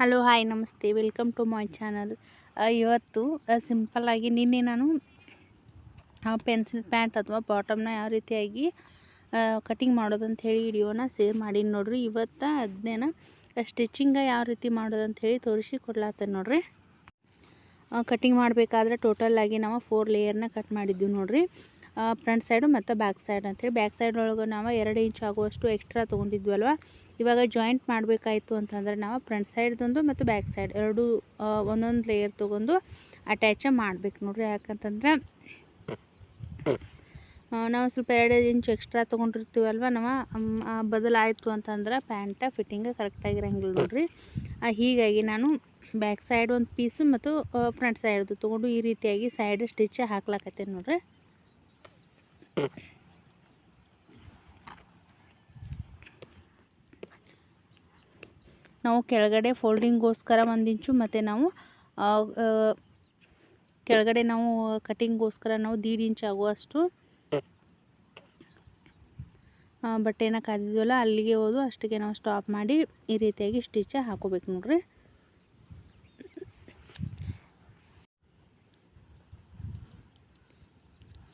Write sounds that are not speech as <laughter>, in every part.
Hello, hi, ನಮಸ್ತೆ. Welcome to my channel ಇವತ್ತು ಸಿಂಪಲ್ಲಾಗಿ ನಿನ್ನೆ ನಾನು ಪೆನ್ಸಿಲ್ ಪ್ಯಾಂಟ್ ಅಥವಾ ಬಾಟಮ್ನ ಯಾವ ರೀತಿಯಾಗಿ ಕಟಿಂಗ್ ಅಂತ ಹೇಳಿ ವಿಡಿಯೋನ ಸೇವ್ ಮಾಡೀನಿ ನೋಡ್ರಿ. ಇವತ್ತು ಅದನ್ನೇನ ಸ್ಟಿಚಿಂಗ ಯಾವ ರೀತಿ ಮಾಡೋದಂತ ಹೇಳಿ ತೋರಿಸಿ ಕೊಡ್ಲಾತ್ತ ನೋಡ್ರಿ. ಕಟಿಂಗ್ ಮಾಡಬೇಕಾದ್ರೆ ಟೋಟಲ್ ಆಗಿ ನಾವು ಫೋರ್ ಲೇಯರ್ನ ಕಟ್ ಮಾಡಿದ್ದೀವಿ ನೋಡ್ರಿ. ಫ್ರಂಟ್ ಸೈಡು ಮತ್ತು ಬ್ಯಾಕ್ ಸೈಡ್ ಅಂತೇಳಿ ಬ್ಯಾಕ್ ಸೈಡ್ ಒಳಗೆ ನಾವು ಎರಡು ಇಂಚ್ ಆಗುವಷ್ಟು ಎಕ್ಸ್ಟ್ರಾ ತೊಗೊಂಡಿದ್ವಲ್ವ? ಇವಾಗ ಜಾಯಿಂಟ್ ಮಾಡಬೇಕಾಯಿತು ಅಂತಂದ್ರೆ ನಾವು ಫ್ರಂಟ್ ಸೈಡ್ದೊಂದು ಮತ್ತು ಬ್ಯಾಕ್ ಸೈಡ್ ಎರಡು ಒಂದೊಂದು ಲೇಯರ್ ತೊಗೊಂಡು ಅಟ್ಯಾಚ ಮಾಡ್ಬೇಕು ನೋಡ್ರಿ. ಯಾಕಂತಂದ್ರೆ ನಾವು ಸ್ವಲ್ಪ ಎರಡು ಇಂಚ್ ಎಕ್ಸ್ಟ್ರಾ ತೊಗೊಂಡಿರ್ತೀವಲ್ವ ನಾವು? ಬದಲಾಯಿತು ಅಂತಂದ್ರೆ ಪ್ಯಾಂಟ ಫಿಟ್ಟಿಂಗ್ ಕರೆಕ್ಟಾಗಿರಂಗಿಲ್ಲ ನೋಡ್ರಿ. ಹೀಗಾಗಿ ನಾನು ಬ್ಯಾಕ್ ಸೈಡ್ ಒಂದು ಪೀಸು ಮತ್ತು ಫ್ರಂಟ್ ಸೈಡ್ದು ತೊಗೊಂಡು ಈ ರೀತಿಯಾಗಿ ಸೈಡ್ ಸ್ಟಿಚ್ ಹಾಕ್ಲಾಕತ್ತೇನೆ ನೋಡ್ರಿ. <laughs> ನಾವು ಕೆಳಗಡೆ ಫೋಲ್ಡಿಂಗ್ಗೋಸ್ಕರ ಒಂದಿಂಚು ಮತ್ತು ನಾವು ಕೆಳಗಡೆ ನಾವು ಕಟಿಂಗ್ಗೋಸ್ಕರ ನಾವು ದೀಡ್ ಇಂಚ್ ಆಗುವಷ್ಟು. ಬಟ್ಟೆನ ಕಾದಿದ್ವಲ್ಲ, ಅಲ್ಲಿಗೆ ಹೋದು, ಅಷ್ಟಿಗೆ ನಾವು ಸ್ಟಾಪ್ ಮಾಡಿ ಈ ರೀತಿಯಾಗಿ ಸ್ಟಿಚ್ ಹಾಕೋಬೇಕು ನೋಡ್ರಿ.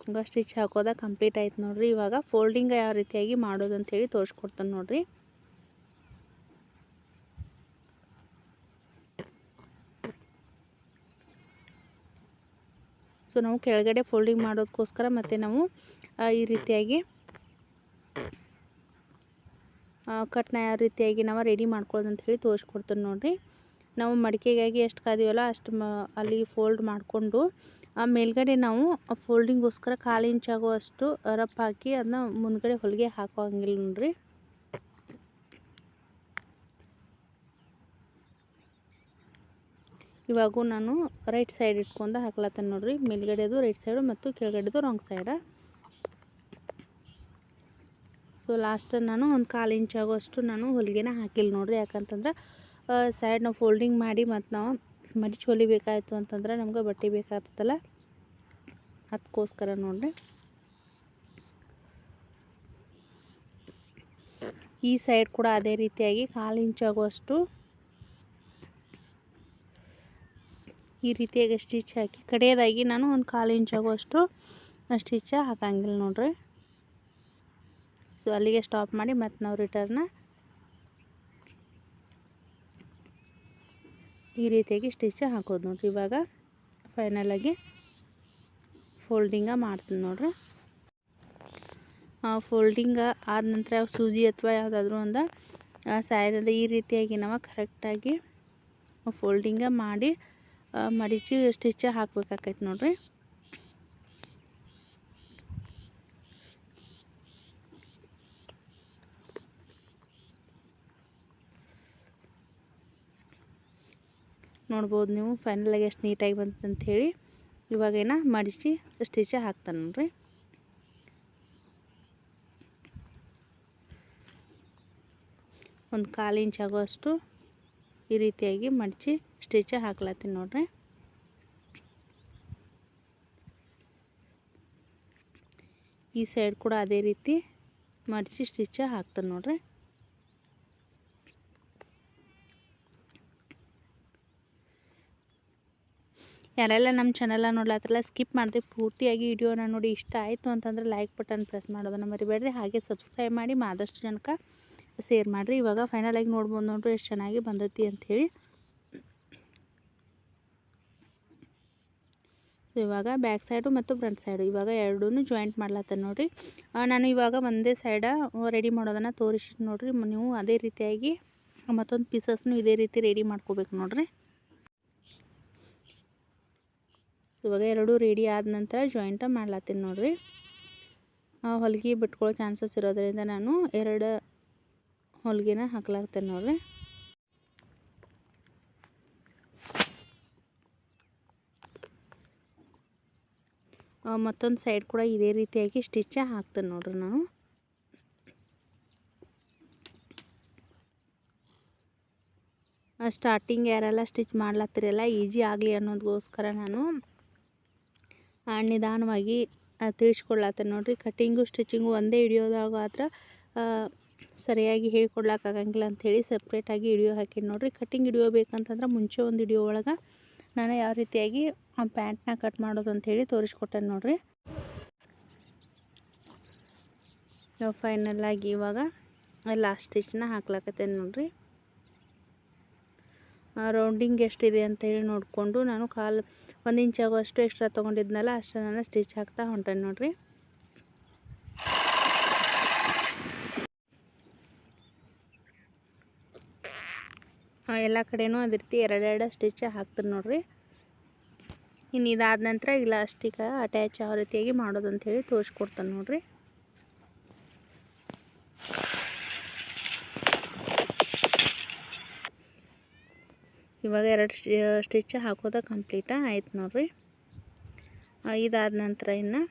ಈಗ ಸ್ಟಿಚ್ ಹಾಕೋದ ಕಂಪ್ಲೀಟ್ ಆಯ್ತು ನೋಡಿರಿ. ಇವಾಗ ಫೋಲ್ಡಿಂಗ್ ಯಾವ ರೀತಿಯಾಗಿ ಮಾಡೋದು ಅಂತೇಳಿ ತೋರಿಸ್ಕೊಡ್ತಾನೆ ನೋಡಿರಿ. ಸೊ ನಾವು ಕೆಳಗಡೆ ಫೋಲ್ಡಿಂಗ್ ಮಾಡೋದಕ್ಕೋಸ್ಕರ ಮತ್ತು ನಾವು ಈ ರೀತಿಯಾಗಿ ಕಟ್ನ ಯಾವ ರೀತಿಯಾಗಿ ನಾವು ರೆಡಿ ಮಾಡ್ಕೊಳ್ಳೋದು ಅಂತ ಹೇಳಿ ತೋರಿಸ್ಕೊಡ್ತೀನಿ ನೋಡಿರಿ. ನಾವು ಮಡಿಕೆಗಾಗಿ ಎಷ್ಟು ಕಾದೀವಲ್ಲ ಅಷ್ಟು ಅಲ್ಲಿ ಫೋಲ್ಡ್ ಮಾಡಿಕೊಂಡು ಮೇಲ್ಗಡೆ ನಾವು ಫೋಲ್ಡಿಂಗ್ಗೋಸ್ಕರ ಕಾಲು ಇಂಚ್ ಆಗುವಷ್ಟು ರಫ್ ಹಾಕಿ ಅದನ್ನ ಮುಂದ್ಗಡೆ ಹೊಲಿಗೆ ಹಾಕೋಂಗಿಲ್ಲ ನೋಡ್ರಿ. ಇವಾಗೂ ನಾನು ರೈಟ್ ಸೈಡ್ ಇಟ್ಕೊಂಡು ಹಾಕ್ಲತ್ತೇನೆ ನೋಡ್ರಿ. ಮೇಲ್ಗಡೆದು ರೈಟ್ ಸೈಡು ಮತ್ತು ಕೆಳಗಡೆದು ರಾಂಗ್ ಸೈಡ. ಸೊ ಲಾಸ್ಟ್ ನಾನು ಒಂದು ಕಾಲು ಇಂಚ್ ಆಗೋಷ್ಟು ನಾನು ಹೊಲಿಗೆನ ಹಾಕಿಲ್ಲ ನೋಡ್ರಿ. ಯಾಕಂತಂದ್ರೆ ಸೈಡ್ ನಾವು ಫೋಲ್ಡಿಂಗ್ ಮಾಡಿ ಮತ್ತು ನಾವು ಮಡಿಚಿ ಹೊಲಿಬೇಕಾಯಿತು ಅಂತಂದ್ರೆ ನಮ್ಗೆ ಬಟ್ಟೆ ಬೇಕಾಗ್ತದಲ್ಲ. ಅದಕ್ಕೋಸ್ಕರ ನೋಡ್ರಿ. ಈ ಸೈಡ್ ಕೂಡ ಅದೇ ರೀತಿಯಾಗಿ ಕಾಲು ಇಂಚಾಗುವಷ್ಟು ಈ ರೀತಿಯಾಗಿ ಸ್ಟಿಚ್ ಹಾಕಿ, ಕಡೆಯದಾಗಿ ನಾನು ಒಂದು ಕಾಲು ಇಂಚಾಗುವಷ್ಟು ಸ್ಟಿಚ್ ಹಾಕಂಗಿಲ್ಲ ನೋಡ್ರಿ. ಸೊ ಅಲ್ಲಿಗೆ ಸ್ಟಾಪ್ ಮಾಡಿ ಮತ್ತು ನಾವು ರಿಟರ್ನ ಈ ರೀತಿಯಾಗಿ ಸ್ಟಿಚ್ ಹಾಕೋದು ನೋಡ್ರಿ ಇವಾಗ ಫೈನಲಾಗಿ ಫೋಲ್ಡಿಂಗ ಮಾಡ್ತೀನಿ ನೋಡ್ರಿ. ಫೋಲ್ಡಿಂಗ ಆದ ನಂತರ ಸೂಜಿ ಅಥವಾ ಯಾವುದಾದ್ರೂ ಒಂದು ಸಾಯದಿಂದ ಈ ರೀತಿಯಾಗಿ ನಾವು ಕರೆಕ್ಟಾಗಿ ಫೋಲ್ಡಿಂಗ ಮಾಡಿ ಮಡಿಚಿ ಸ್ಟಿಚ್ ಹಾಕ್ಬೇಕಾಕೈತೆ ನೋಡ್ರಿ. ನೋಡ್ಬೋದು ನೀವು ಫೈನಲಾಗಿ ಎಷ್ಟು ನೀಟಾಗಿ ಬಂತಂತ ಹೇಳಿ ಇವಾಗೇನ ಮಡಿಸಿ ಸ್ಟಿಚ್ ಹಾಕ್ತಾನೆ ನೋಡ್ರಿ. ಒಂದು ಕಾಲು ಇಂಚ್ ಆಗುವಷ್ಟು ಈ ರೀತಿಯಾಗಿ ಮಡಚಿ ಸ್ಟಿಚ್ ಹಾಕ್ಲತ್ತೀನಿ ನೋಡ್ರಿ. ಈ ಸೈಡ್ ಕೂಡ ಅದೇ ರೀತಿ ಮಡಚಿ ಸ್ಟಿಚ್ ಹಾಕ್ತಾನೆ ನೋಡ್ರಿ. ಯಾರೆಲ್ಲ ನಮ್ಮ ಚಾನಲ್ನ ನೋಡ್ಲಾತ್ರಲ್ಲ ಸ್ಕಿಪ್ ಮಾಡಿದೆ, ಪೂರ್ತಿಯಾಗಿ ವಿಡಿಯೋನ ನೋಡಿ ಇಷ್ಟ ಆಯಿತು ಅಂತಂದ್ರೆ ಲೈಕ್ ಬಟನ್ ಪ್ರೆಸ್ ಮಾಡೋದನ್ನು ಮರಿಬೇಡ್ರಿ. ಹಾಗೆ ಸಬ್ಸ್ಕ್ರೈಬ್ ಮಾಡಿ ಆದಷ್ಟು ಜನಕ್ಕೆ ಶೇರ್ ಮಾಡಿರಿ. ಇವಾಗ ಫೈನಲಾಗಿ ನೋಡ್ಬೋದು ನೋಡ್ರಿ ಎಷ್ಟು ಚೆನ್ನಾಗಿ ಬಂದೈತಿ ಅಂಥೇಳಿ. ಇವಾಗ ಬ್ಯಾಕ್ ಸೈಡು ಮತ್ತು ಫ್ರಂಟ್ ಸೈಡು ಇವಾಗ ಎರಡೂ ಜಾಯಿಂಟ್ ಮಾಡ್ಲತ್ತ ನೋಡಿರಿ. ನಾನು ಇವಾಗ ಒಂದೇ ಸೈಡ ರೆಡಿ ಮಾಡೋದನ್ನು ತೋರಿಸಿ ನೋಡಿರಿ. ನೀವು ಅದೇ ರೀತಿಯಾಗಿ ಮತ್ತೊಂದು ಪೀಸಸ್ನು ಇದೇ ರೀತಿ ರೆಡಿ ಮಾಡ್ಕೋಬೇಕು ನೋಡಿರಿ. ಇವಾಗ ಎರಡೂ ರೆಡಿ ಆದ ನಂತರ ಜಾಯಿಂಟ ಮಾಡ್ಲತ್ತೀನಿ ನೋಡಿರಿ. ಹೊಲಿಗೆ ಬಿಟ್ಕೊಳ್ಳೋ ಚಾನ್ಸಸ್ ಇರೋದರಿಂದ ನಾನು ಎರಡು ಹೊಲಿಗೆನ ಹಾಕ್ಲಾಗ್ತೇನೆ ನೋಡಿರಿ. ಮತ್ತೊಂದು ಸೈಡ್ ಕೂಡ ಇದೇ ರೀತಿಯಾಗಿ ಸ್ಟಿಚ್ ಹಾಕ್ತೇನೆ ನೋಡ್ರಿ ನಾನು. ಸ್ಟಾರ್ಟಿಂಗ್ ಯಾರೆಲ್ಲ ಸ್ಟಿಚ್ ಮಾಡ್ಲತ್ತಿರಲ್ಲ ಈಜಿ ಆಗಲಿ ಅನ್ನೋದಕ್ಕೋಸ್ಕರ ನಾನು ನಿಧಾನವಾಗಿ ತಿಳಿಸ್ಕೊಡ್ಲತ್ತೇನೆ ನೋಡಿರಿ. ಕಟ್ಟಿಂಗು ಸ್ಟಿಚಿಂಗು ಒಂದೇ ಹಿಡಿಯೋದಾಗ ಮಾತ್ರ ಸರಿಯಾಗಿ ಹೇಳ್ಕೊಡ್ಲಾಕಾಗಂಗಿಲ್ಲ ಅಂಥೇಳಿ ಸಪ್ರೇಟಾಗಿ ವಿಡಿಯೋ ಹಾಕಿನಿ ನೋಡಿರಿ. ಕಟ್ಟಿಂಗ್ ಹಿಡಿಯೋ ಬೇಕಂತಂದ್ರೆ ಮುಂಚೆ ಒಂದು ವಿಡಿಯೋ ಒಳಗೆ ನಾನು ಯಾವ ರೀತಿಯಾಗಿ ಆ ಪ್ಯಾಂಟ್ನ ಕಟ್ ಮಾಡೋದು ಅಂಥೇಳಿ ತೋರಿಸ್ಕೊಟ್ಟೆ ನೋಡಿರಿ. ಫೈನಲ್ ಆಗಿ ಇವಾಗ ಲಾಸ್ಟ್ ಸ್ಟಿಚ್ನ ಹಾಕ್ಲಾಕತ್ತೇನೆ ನೋಡಿರಿ. ರೌಂಡಿಂಗ್ ಎಷ್ಟಿದೆ ಅಂತೇಳಿ ನೋಡಿಕೊಂಡು ನಾನು ಕಾಲು, ಒಂದು ಇಂಚ್ ಆಗುವಷ್ಟು ಎಕ್ಸ್ಟ್ರಾ ತೊಗೊಂಡಿದ್ನಲ್ಲ ಅಷ್ಟು ನಾನು ಸ್ಟಿಚ್ ಹಾಕ್ತಾ ಹೊಂಟೇನೆ ನೋಡಿರಿ. ಎಲ್ಲ ಕಡೆನೂ ಅದೇ ರೀತಿ ಎರಡೆರಡು ಸ್ಟಿಚ್ ಹಾಕ್ತೀನಿ ನೋಡಿರಿ. ಇನ್ನು ಇದಾದ ನಂತರ ಇಲಾಸ್ಟಿಕ ಅಟ್ಯಾಚ್ ಯಾವ ರೀತಿಯಾಗಿ ಮಾಡೋದು ಅಂಥೇಳಿ ತೋರಿಸ್ಕೊಡ್ತಾನೆ ನೋಡಿರಿ. ಇವಾಗ ಎರಡು ಸ್ಟಿಚ್ ಹಾಕೋದ ಕಂಪ್ಲೀಟ ಆಯ್ತು ನೋಡ್ರಿ. ಇದಾದ ನಂತರ ಇನ್ನು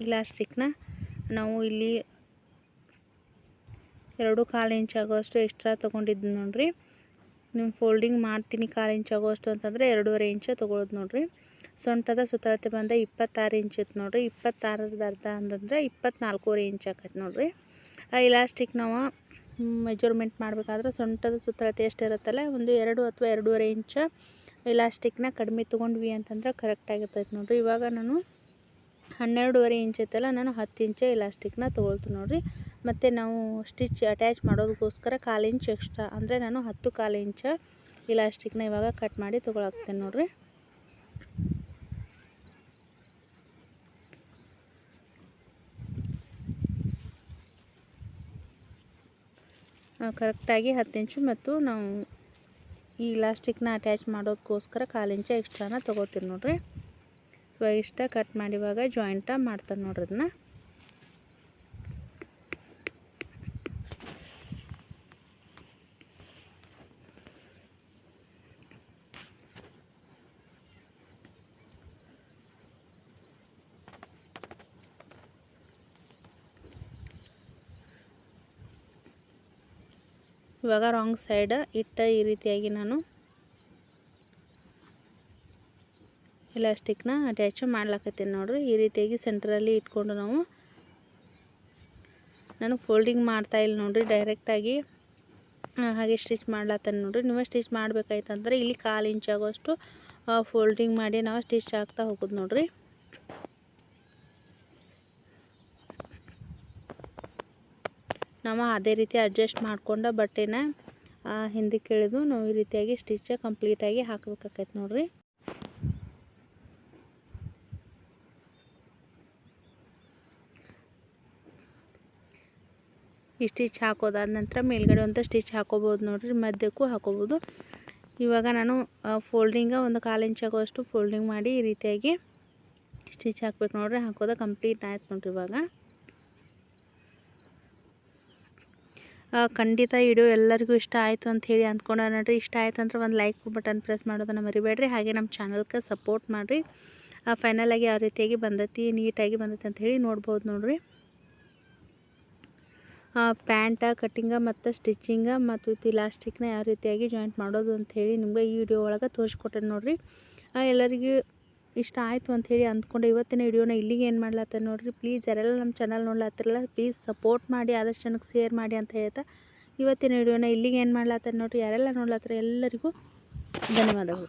ಇಲಾಸ್ಟಿಕ್ನ ನಾವು ಇಲ್ಲಿ ಎರಡು ಕಾಲು ಇಂಚ್ ಆಗೋಷ್ಟು ಎಕ್ಸ್ಟ್ರಾ ತೊಗೊಂಡಿದ್ದು ನೋಡ್ರಿ. ನಿಮ್ಮ ಫೋಲ್ಡಿಂಗ್ ಮಾಡ್ತೀನಿ ಕಾಲು ಇಂಚ್ ಆಗೋಷ್ಟು ಅಂತಂದರೆ ಎರಡೂವರೆ ಇಂಚ ತೊಗೊಳೋದು ನೋಡ್ರಿ. ಸೊಂಟದ ಸುತ್ತಳತೆ ಬಂದ ಇಪ್ಪತ್ತಾರು ಇಂಚ್ ಇತ್ತು ನೋಡ್ರಿ. ಇಪ್ಪತ್ತಾರದ ಅರ್ಧ ಅಂತಂದ್ರೆ ಇಪ್ಪತ್ನಾಲ್ಕೂವರೆ ಇಂಚ್ ಆಕೈತೆ ನೋಡ್ರಿ. ಆ, ಇಲಾಸ್ಟಿಕ್ ನಾವು ಮೆಜರ್ಮೆಂಟ್ ಮಾಡಬೇಕಾದ್ರೆ ಸೊಂಟದ ಸುತ್ತಳತೆ ಎಷ್ಟು ಇರುತ್ತಲ್ಲ, ಒಂದು ಎರಡು ಅಥವಾ ಎರಡೂವರೆ ಇಂಚ ಇಲಾಸ್ಟಿಕ್ನ ಕಡಿಮೆ ತೊಗೊಂಡ್ವಿ ಅಂತಂದ್ರೆ ಕರೆಕ್ಟಾಗಿರ್ತೈತೆ ನೋಡಿರಿ. ಇವಾಗ ನಾನು ಹನ್ನೆರಡೂವರೆ ಇಂಚ್ ಐತಲ್ಲ, ನಾನು ಹತ್ತು ಇಂಚ ಇಲಾಸ್ಟಿಕ್ನ ತೊಗೊಳ್ತೀನಿ ನೋಡಿರಿ. ಮತ್ತು ನಾವು ಸ್ಟಿಚ್ ಅಟ್ಯಾಚ್ ಮಾಡೋದಕ್ಕೋಸ್ಕರ ಕಾಲು ಇಂಚ್ ಎಕ್ಸ್ಟ್ರಾ ಅಂದರೆ ನಾನು ಹತ್ತು ಕಾಲು ಇಂಚ ಇಲಾಸ್ಟಿಕ್ನ ಇವಾಗ ಕಟ್ ಮಾಡಿ ತೊಗೊಳಕ್ತೇನೆ ನೋಡಿರಿ. ಕರೆಕ್ಟಾಗಿ ಹತ್ತು ಇಂಚು ಮತ್ತು ನಾವು ಈ ಇಲಾಸ್ಟಿಕ್ನ ಅಟ್ಯಾಚ್ ಮಾಡೋದಕ್ಕೋಸ್ಕರ ಕಾಲು ಇಂಚ ಎಕ್ಸ್ಟ್ರಾನ ತೊಗೋತೀವಿ ನೋಡಿರಿ. ಸೊ ಇಷ್ಟ ಕಟ್ ಮಾಡಿವಾಗ ಜಾಯಿಂಟ ಮಾಡ್ತಾರೆ ನೋಡಿರಿ ಅದನ್ನ. ಇವಾಗ ರಾಂಗ್ ಸೈಡ್ ಇಟ್ಟ ಈ ರೀತಿಯಾಗಿ ನಾನು ಎಲಾಸ್ಟಿಕ್ನ ಅಟ್ಯಾಚ್ ಮಾಡ್ಲಾಕತ್ತೀನಿ ನೋಡ್ರಿ. ಈ ರೀತಿಯಾಗಿ ಸೆಂಟ್ರಲ್ಲಿ ಇಟ್ಕೊಂಡು ನಾವು ನಾನು ಫೋಲ್ಡಿಂಗ್ ಮಾಡ್ತಾ ಇಲ್ಲ ನೋಡ್ರಿ. ಡೈರೆಕ್ಟಾಗಿ ಹಾಗೆ ಸ್ಟಿಚ್ ಮಾಡ್ಲತ್ತೇನೆ ನೋಡ್ರಿ. ನೀವು ಸ್ಟಿಚ್ ಮಾಡಬೇಕಾಯ್ತಂದ್ರೆ ಇಲ್ಲಿ ಕಾಲು ಇಂಚಾಗೋಷ್ಟು ಫೋಲ್ಡಿಂಗ್ ಮಾಡಿ ನಾವು ಸ್ಟಿಚ್ ಹಾಕ್ತಾ ಹೋಗೋದು ನೋಡಿರಿ. ನಾವು ಅದೇ ರೀತಿ ಅಡ್ಜಸ್ಟ್ ಮಾಡ್ಕೊಂಡು ಬಟ್ಟೆನ ಹಿಂದಕ್ಕೆ ಇಳಿದು ನಾವು ಈ ರೀತಿಯಾಗಿ ಸ್ಟಿಚ್ ಕಂಪ್ಲೀಟಾಗಿ ಹಾಕ್ಬೇಕಾಕೈತೆ ನೋಡಿರಿ. ಈ ಸ್ಟಿಚ್ ಹಾಕೋದಾದ ನಂತರ ಮೇಲ್ಗಡೆ ಒಂದು ಸ್ಟಿಚ್ ಹಾಕೋಬೋದು ನೋಡಿರಿ, ಮಧ್ಯಕ್ಕೂ ಹಾಕೋಬೋದು ಇವಾಗ ನಾನು ಫೋಲ್ಡಿಂಗ ಒಂದು ಕಾಲು ಇಂಚ್ ಆಗೋಷ್ಟು ಫೋಲ್ಡಿಂಗ್ ಮಾಡಿ ಈ ರೀತಿಯಾಗಿ ಸ್ಟಿಚ್ ಹಾಕ್ಬೇಕು ನೋಡಿರಿ, ಹಾಕೋದ ಕಂಪ್ಲೀಟ್ ಆಯ್ತು ನೋಡಿರಿ ಇವಾಗ. ಖಂಡಿತ ವಿಡಿಯೋ ಎಲ್ಲರಿಗೂ ಇಷ್ಟ ಆಯಿತು ಅಂತ ಹೇಳಿ ಅಂದ್ಕೊಂಡ ನೋಡಿರಿ. ಇಷ್ಟ ಆಯ್ತು ಅಂದ್ರೆ ಒಂದು ಲೈಕ್ ಬಟನ್ ಪ್ರೆಸ್ ಮಾಡೋದನ್ನು ಮರಿಬೇಡ್ರಿ. ಹಾಗೆ ನಮ್ಮ ಚಾನಲ್ಗೆ ಸಪೋರ್ಟ್ ಮಾಡಿರಿ. ಫೈನಲಾಗಿ ಯಾವ ರೀತಿಯಾಗಿ ಬಂದೈತಿ ನೀಟಾಗಿ ಬಂದೈತಿ ಅಂತ ಹೇಳಿ ನೋಡ್ಬೋದು ನೋಡಿರಿ. ಪ್ಯಾಂಟ ಕಟ್ಟಿಂಗ ಮತ್ತು ಸ್ಟಿಚಿಂಗ ಮತ್ತು ವಿತ್ ಇಲಾಸ್ಟಿಕ್ನ ಯಾವ ರೀತಿಯಾಗಿ ಜಾಯಿಂಟ್ ಮಾಡೋದು ಅಂಥೇಳಿ ನಿಮಗೆ ಈ ವಿಡಿಯೋ ಒಳಗೆ ತೋರಿಸ್ಕೊಟ್ಟೆ ನೋಡಿರಿ. ಎಲ್ಲರಿಗೂ ಇಷ್ಟ ಆಯಿತು ಅಂಥೇಳಿ ಅಂದ್ಕೊಂಡು. ಇವತ್ತಿನ ವಿಡಿಯೋನ ಇಲ್ಲಿಗೆ ಏನು ಮಾಡ್ಲತ್ತ ನೋಡಿರಿ. ಪ್ಲೀಸ್ ಯಾರೆಲ್ಲ ನಮ್ಮ ಚಾನಲ್ ನೋಡ್ಲತ್ತಿರಲ್ಲ ಪ್ಲೀಸ್ ಸಪೋರ್ಟ್ ಮಾಡಿ, ಆದಷ್ಟು ಜನಕ್ಕೆ ಶೇರ್ ಮಾಡಿ ಅಂತ ಹೇಳ್ತಾ ಇವತ್ತಿನ ವಿಡಿಯೋನ ಇಲ್ಲಿಗೆ ಏನು ಮಾಡ್ಲತ್ತ ನೋಡಿರಿ. ಯಾರೆಲ್ಲ ನೋಡ್ಲತ್ತರ ಎಲ್ಲರಿಗೂ ಧನ್ಯವಾದಗಳು.